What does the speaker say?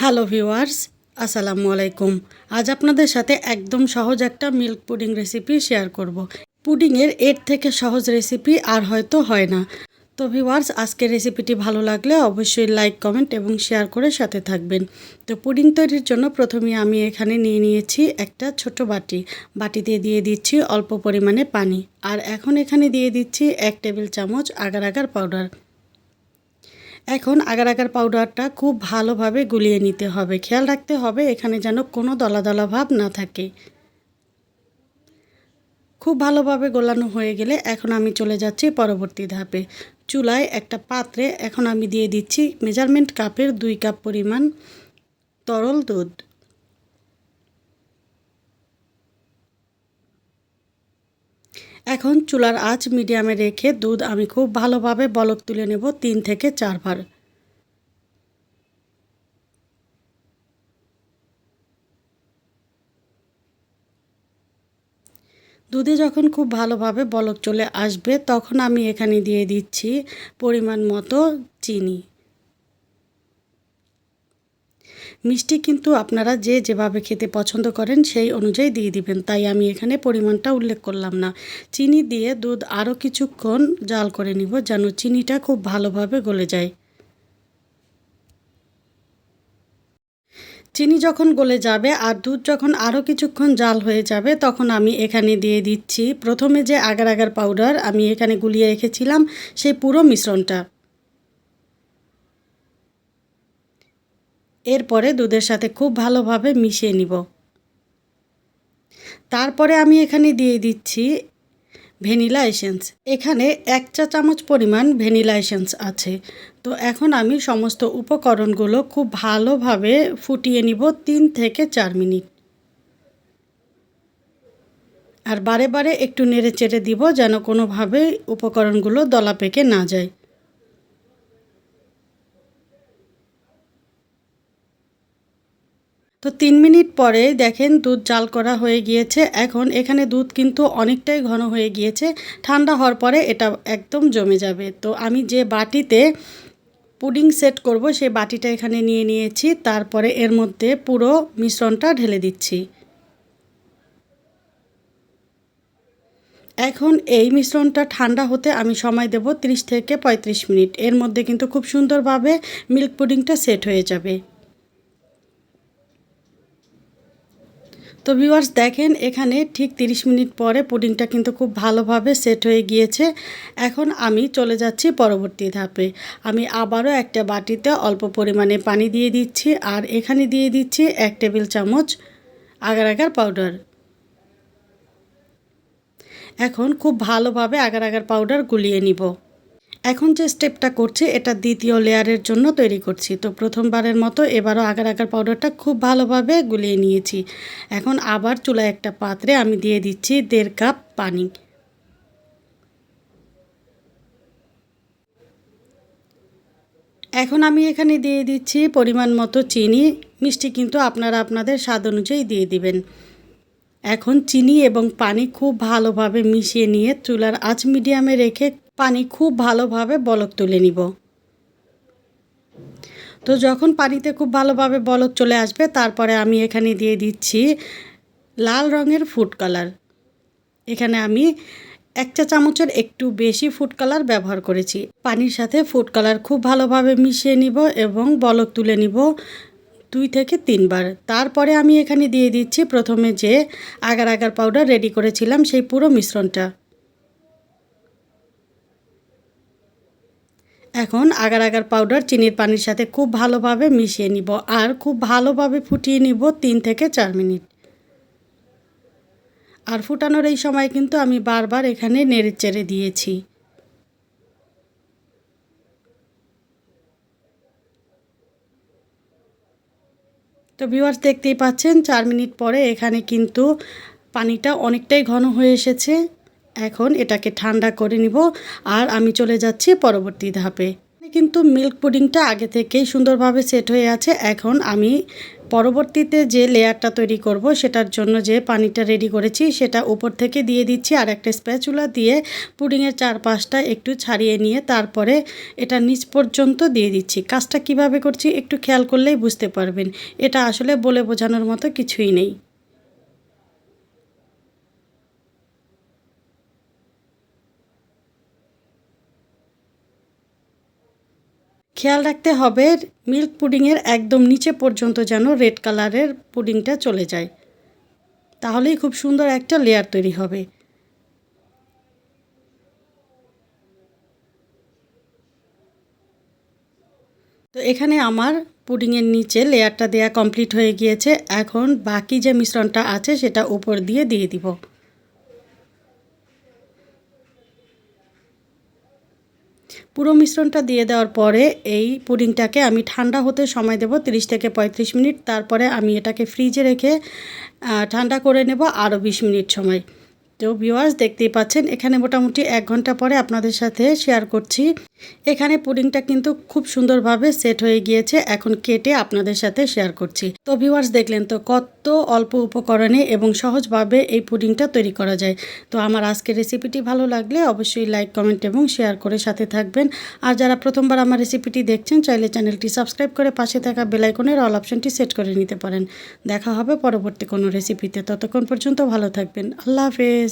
Hello viewers, আসসালামু আলাইকুম। আজ আপনাদের সাথে একদম সহজ একটা মিল্ক পুডিং রেসিপি শেয়ার করব। পুডিংয়ের এর থেকে সহজ রেসিপি আর হয়তো হয় না। তো ভিউয়ার্স আজকের রেসিপিটি ভালো লাগলে অবশ্যই লাইক, কমেন্ট এবং শেয়ার করে সাথে থাকবেন। তো পুডিং তৈরির জন্য প্রথমে আমি এখানে নিয়ে নিয়েছি একটা ছোট বাটি। বাটিতে দিয়ে দিচ্ছি অল্প পরিমাণে পানি। আর এখন এখানে দিয়ে দিচ্ছি এক টেবিল চামচ আগার আগার পাউডার। এখন আগার আগার পাউডারটা খুব ভালোভাবে গুলিয়ে নিতে হবে। খেয়াল রাখতে হবে এখানে যেন কোনো দলা দলা ভাব না থাকে। খুব ভালোভাবে গোলানো হয়ে গেলে এখন আমি চলে যাচ্ছি পরবর্তী ধাপে। চুলায় একটা পাত্রে এখন আমি দিয়ে দিচ্ছি মেজারমেন্ট কাপের দুই কাপ পরিমাণ তরল দুধ। এখন চুলার আঁচ মিডিয়ামে রেখে দুধ আমি খুব ভালোভাবে বলক তুলে নেব তিন থেকে চারবার। দুধে যখন খুব ভালোভাবে বলক চলে আসবে, তখন আমি এখানে দিয়ে দিচ্ছি পরিমাণ মতো চিনি। মিষ্টি কিন্তু আপনারা যে যেভাবে খেতে পছন্দ করেন সেই অনুযায়ী দিয়ে দিবেন। তাই আমি এখানে পরিমাণটা উল্লেখ করলাম না। চিনি দিয়ে দুধ আরও কিছুক্ষণ জাল করে নিব যেন চিনিটা খুব ভালোভাবে গলে যায়। চিনি যখন গলে যাবে আর দুধ যখন আরও কিছুক্ষণ জাল হয়ে যাবে তখন আমি এখানে দিয়ে দিচ্ছি। প্রথমে যে আগার আগার পাউডার আমি এখানে গুলিয়ে রেখেছিলাম সেই পুরো মিশ্রণটা। এরপরে দুধের সাথে খুব ভালোভাবে মিশিয়ে নিব। তারপরে আমি এখানে দিয়ে দিচ্ছি ভ্যানিলা এসেন্স। এখানে এক চা চামচ পরিমাণ ভ্যানিলা এসেন্স আছে। তো এখন আমি সমস্ত উপকরণগুলো খুব ভালোভাবে ফুটিয়ে নিব তিন থেকে চার মিনিট। আর বারে বারে একটু নেড়ে চেড়ে দিব যেন কোনোভাবে উপকরণগুলো দলা পেকে না যায়। তো তিন মিনিট পরে দেখেন দুধ জাল করা হয়ে গিয়েছে। এখন এখানে দুধ কিন্তু অনেকটাই ঘন হয়ে গিয়েছে। ঠান্ডা হওয়ার পরে এটা একদম জমে যাবে। তো আমি যে বাটিতে পুডিং সেট করব, সেই বাটিটা এখানে নিয়ে নিয়েছি। তারপরে এর মধ্যে পুরো মিশ্রণটা ঢেলে দিচ্ছি। এখন এই মিশ্রণটা ঠান্ডা হতে আমি সময় দেব 30 থেকে 35 মিনিট। এর মধ্যে কিন্তু খুব সুন্দরভাবে মিল্ক পুডিংটা সেট হয়ে যাবে। তো ভিউয়ার্স দেখেন এখানে ঠিক 30 মিনিট পরে পুডিংটা কিন্তু খুব ভালোভাবে সেট হয়ে গিয়েছে। এখন আমি চলে যাচ্ছি পরবর্তী ধাপে। আমি আবারও একটা বাটিতে অল্প পরিমাণে পানি দিয়ে দিচ্ছি আর এখানে দিয়ে দিচ্ছি এক টেবিল চামচ আগার আগার পাউডার এখন খুব ভালোভাবে আগার আগার পাউডার গুলিয়ে নিব। এখন যে স্টেপটা করছি, এটা দ্বিতীয় লেয়ারের জন্য তৈরি করছি। তো প্রথমবারের মতো এবারও আগার আগার পাউডারটা খুব ভালোভাবে গুলিয়ে নিয়েছি। এখন আবার চুলায় একটা পাত্রে আমি দিয়ে দিচ্ছি দেড় কাপ পানি। এখন আমি এখানে দিয়ে দিচ্ছি পরিমাণ মতো চিনি। মিষ্টি কিন্তু আপনারা আপনাদের স্বাদ অনুযায়ী দিয়ে দিবেন। এখন চিনি এবং পানি খুব ভালোভাবে মিশিয়ে নিয়ে চুলার আঁচ মিডিয়ামে রেখে পানি খুব ভালোভাবে বলক তুলে নিব। তো যখন পানিতে খুব ভালোভাবে বলক চলে আসবে, তারপরে আমি এখানে দিয়ে দিচ্ছি লাল রঙের ফুড কালার এখানে আমি এক চা চামচের একটু বেশি ফুড কালার ব্যবহার করেছি। পানির সাথে ফুড কালার খুব ভালোভাবে মিশিয়ে নিব এবং বলক তুলে নিব দুই থেকে তিনবার। তারপরে আমি এখানে দিয়ে দিচ্ছি প্রথমে যে আগার আগার পাউডার রেডি করেছিলাম, সেই পুরো মিশ্রণটা। এখন আগার আগার পাউডার চিনির পানির সাথে খুব ভালোভাবে মিশিয়ে নিব আর খুব ভালোভাবে ফুটিয়ে নিব তিন থেকে চার মিনিট। আর ফুটানোর এই সময় কিন্তু আমি বারবার এখানে নেড়ে চেড়ে দিয়েছি। তো ভিউয়ার্স দেখতেই পাচ্ছেন, চার মিনিট পরে এখানে কিন্তু পানিটা অনেকটাই ঘন হয়ে এসেছে। এখন এটাকে ঠান্ডা করে নিব আর আমি চলে যাচ্ছি পরবর্তী ধাপে। কিন্তু মিল্ক পুডিংটা আগে থেকেই সুন্দরভাবে সেট হয়ে আছে। এখন আমি পরবর্তীতে যে লেয়ারটা তৈরি করব সেটার জন্য যে পানিটা রেডি করেছি সেটা উপর থেকে দিয়ে দিচ্ছি আর একটা স্প্যাচুলা দিয়ে পুডিংয়ের চারপাশটা একটু ছাড়িয়ে নিয়ে তারপরে এটা নিচ পর্যন্ত দিয়ে দিচ্ছি। কাজটা কীভাবে করছি একটু খেয়াল করলেই বুঝতে পারবেন। এটা আসলে বলে বোঝানোর মতো কিছুই নেই। খেয়াল রাখতে হবে, মিল্ক পুডিংয়ের একদম নিচে পর্যন্ত যেন রেড কালারের পুডিংটা চলে যায়। তাহলেই খুব সুন্দর একটা লেয়ার তৈরি হবে। তো এখানে আমার পুডিংয়ের নিচে লেয়ারটা দেয়া কমপ্লিট হয়ে গিয়েছে। এখন বাকি যে মিশ্রণটা আছে, সেটা উপর দিয়ে দিয়ে দিব। পুরো মিশ্রণটা দিয়ে দেওয়ার পরে এই পুডিংটাকে আমি ঠান্ডা হতে সময় দেব 30 থেকে 35 মিনিট। তারপরে আমি এটাকে ফ্রিজে রেখে ঠান্ডা করে নেব আরও 20 মিনিট সময়। তো ভিউয়ার্স দেখতেই পাচ্ছেন, এখানে মোটামুটি এক ঘণ্টা পরে আপনাদের সাথে শেয়ার করছি। এখানে পুডিংটা কিন্তু খুব সুন্দরভাবে সেট হয়ে গিয়েছে, এখন কেটে আপনাদের সাথে শেয়ার করছি। তো ভিউয়ার্স দেখলেন তো কত অল্প উপকরণে এবং সহজভাবে এই পুডিংটা তৈরি করা যায়। তো আমার আজকের রেসিপিটি ভালো লাগলে অবশ্যই লাইক কমেন্ট এবং শেয়ার করে সাথে থাকবেন। আর যারা প্রথমবার আমার রেসিপিটি দেখছেন, চাইলে চ্যানেলটি সাবস্ক্রাইব করে পাশে থাকা বেলাইকনের অল অপশনটি সেট করে নিতে পারেন। দেখা হবে পরবর্তী কোনো রেসিপিতে ততক্ষণ পর্যন্ত ভালো থাকবেন। আল্লাহ হাফেজ।